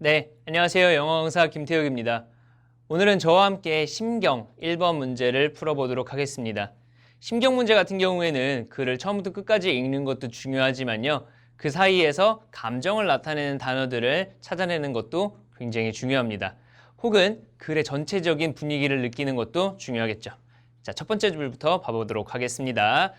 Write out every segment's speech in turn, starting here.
네, 안녕하세요. 영어 강사 김태욱입니다. 오늘은 저와 함께 심경 1번 문제를 풀어보도록 하겠습니다. 심경 문제 같은 경우에는 글을 처음부터 끝까지 읽는 것도 중요하지만요. 그 사이에서 감정을 나타내는 단어들을 찾아내는 것도 굉장히 중요합니다. 혹은 글의 전체적인 분위기를 느끼는 것도 중요하겠죠. 자, 첫 번째 줄부터 봐보도록 하겠습니다.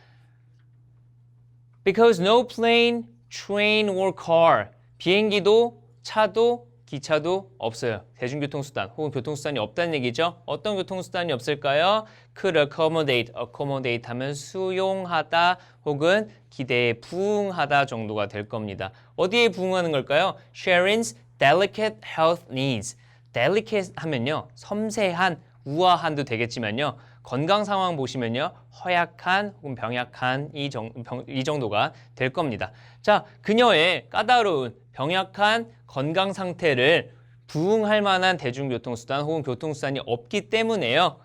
Because no plane, train or car. 비행기도 차도 기차도 없어요. 대중교통수단 혹은 교통수단이 없다는 얘기죠. 어떤 교통수단이 없을까요? could accommodate, accommodate 하면 수용하다 혹은 기대에 부응하다 정도가 될 겁니다. 어디에 부응하는 걸까요? Sharon's delicate health needs. delicate 하면요. 섬세한, 우아한도 되겠지만요. 건강 상황 보시면요. 허약한 혹은 병약한 이, 정, 병, 이 정도가 될 겁니다. 자, 그녀의 까다로운 병약한 건강 상태를 부응할 만한 대중교통수단 혹은 교통수단이 없기 때문에요.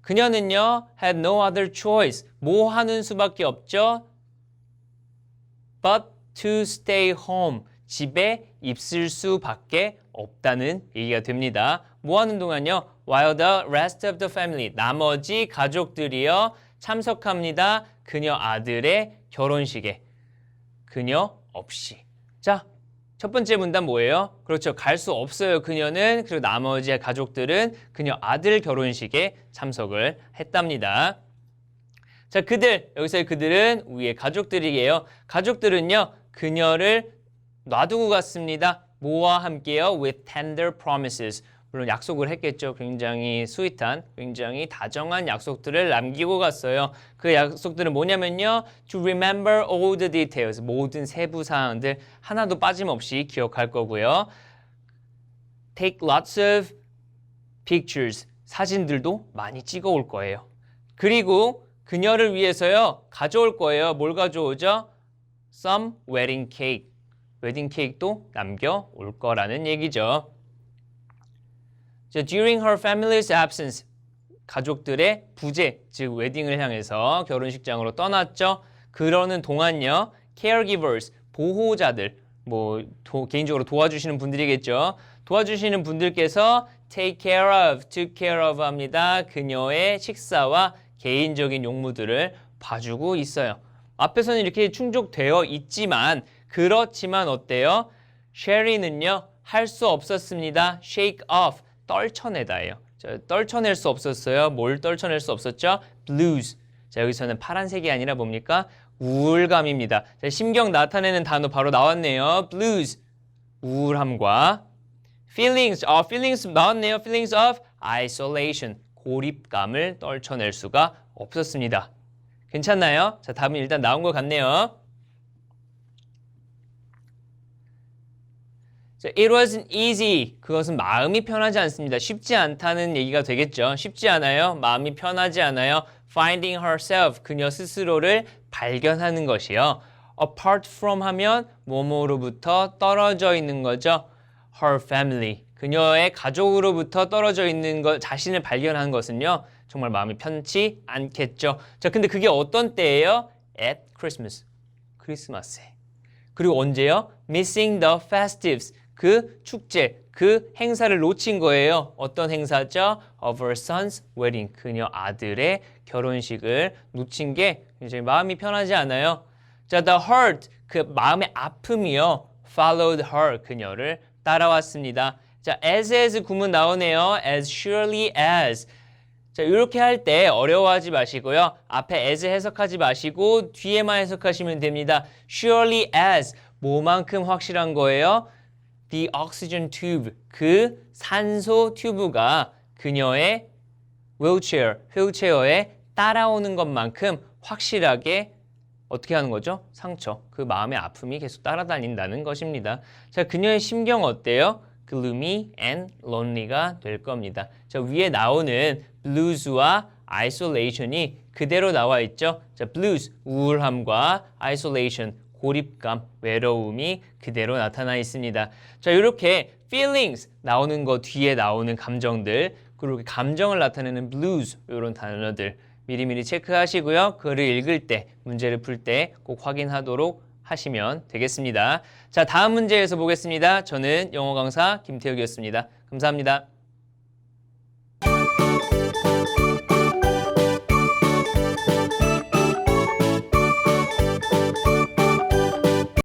그녀는요, had no other choice. 뭐 하는 수밖에 없죠? but to stay home. 집에 있을 수밖에 없다는 얘기가 됩니다. 뭐 하는 동안요? While the rest of the family, 나머지 가족들이요, 참석합니다. 그녀 아들의 결혼식에. 그녀 없이. 자, 첫 번째 문단 뭐예요? 그렇죠. 갈 수 없어요. 그녀는. 그리고 나머지 가족들은 그녀 아들 결혼식에 참석을 했답니다. 자, 그들. 여기서의 그들은 위에 가족들이에요. 가족들은요. 그녀를 놔두고 갔습니다. 뭐와 함께요? With tender promises. 물론 약속을 했겠죠. 굉장히 스윗한, 굉장히 다정한 약속들을 남기고 갔어요. 그 약속들은 뭐냐면요. To remember all the details. 모든 세부 사항들 하나도 빠짐없이 기억할 거고요. Take lots of pictures. 사진들도 많이 찍어 올 거예요. 그리고 그녀를 위해서요. 가져올 거예요. 뭘 가져오죠? Some wedding cake. 웨딩 케이크도 남겨올 거라는 얘기죠. 자, during her family's absence, 가족들의 부재, 즉 웨딩을 향해서 결혼식장으로 떠났죠. 그러는 동안요, caregivers, 보호자들, 뭐 도, 개인적으로 도와주시는 분들이겠죠. 도와주시는 분들께서 take care of, took care of 합니다. 그녀의 식사와 개인적인 용무들을 봐주고 있어요. 앞에서는 이렇게 충족되어 있지만 그렇지만 어때요? 쉐리는요 할 수 없었습니다. shake off 떨쳐내다예요. 자, 떨쳐낼 수 없었어요. 뭘 떨쳐낼 수 없었죠? blues. 자 여기서는 파란색이 아니라 뭡니까? 우울감입니다. 자, 심경 나타내는 단어 바로 나왔네요. blues 우울함과 feelings 어 feelings 나왔네요. feelings of isolation 고립감을 떨쳐낼 수가 없었습니다. 괜찮나요? 자, 답은 일단 나온 것 같네요. It wasn't easy. 그것은 마음이 편하지 않습니다. 쉽지 않다는 얘기가 되겠죠. 쉽지 않아요. 마음이 편하지 않아요. Finding herself. 그녀 스스로를 발견하는 것이요. Apart from 하면 뭐뭐로부터 떨어져 있는 거죠. Her family. 그녀의 가족으로부터 떨어져 있는 것, 자신을 발견한 것은요. 정말 마음이 편치 않겠죠. 자, 근데 그게 어떤 때예요? At Christmas. 크리스마스에. 그리고 언제요? Missing the festives. 그 축제, 그 행사를 놓친 거예요. 어떤 행사죠? Of her son's wedding. 그녀 아들의 결혼식을 놓친 게 굉장히 마음이 편하지 않아요. 자, the hurt. 그 마음의 아픔이요. Followed her. 그녀를 따라왔습니다. 자, as as 구문 나오네요. As surely as. 자, 이렇게 할 때 어려워하지 마시고요. 앞에 as 해석하지 마시고 뒤에만 해석하시면 됩니다. Surely as 뭐만큼 확실한 거예요? The oxygen tube 그 산소 튜브가 그녀의 wheelchair 휠체어에 따라오는 것만큼 확실하게 어떻게 하는 거죠? 상처 그 마음의 아픔이 계속 따라다닌다는 것입니다. 자, 그녀의 심경 어때요? gloomy and lonely가 될 겁니다. 자, 위에 나오는 blues와 isolation이 그대로 나와 있죠. 자, blues 우울함과 isolation 고립감, 외로움이 그대로 나타나 있습니다. 자, 이렇게 feelings 나오는 거 뒤에 나오는 감정들 그리고 감정을 나타내는 blues 이런 단어들 미리미리 체크하시고요. 글을 읽을 때 문제를 풀 때 꼭 확인하도록 하시면 되겠습니다. 자, 다음 문제에서 보겠습니다. 저는 영어 강사 김태욱이었습니다. 감사합니다.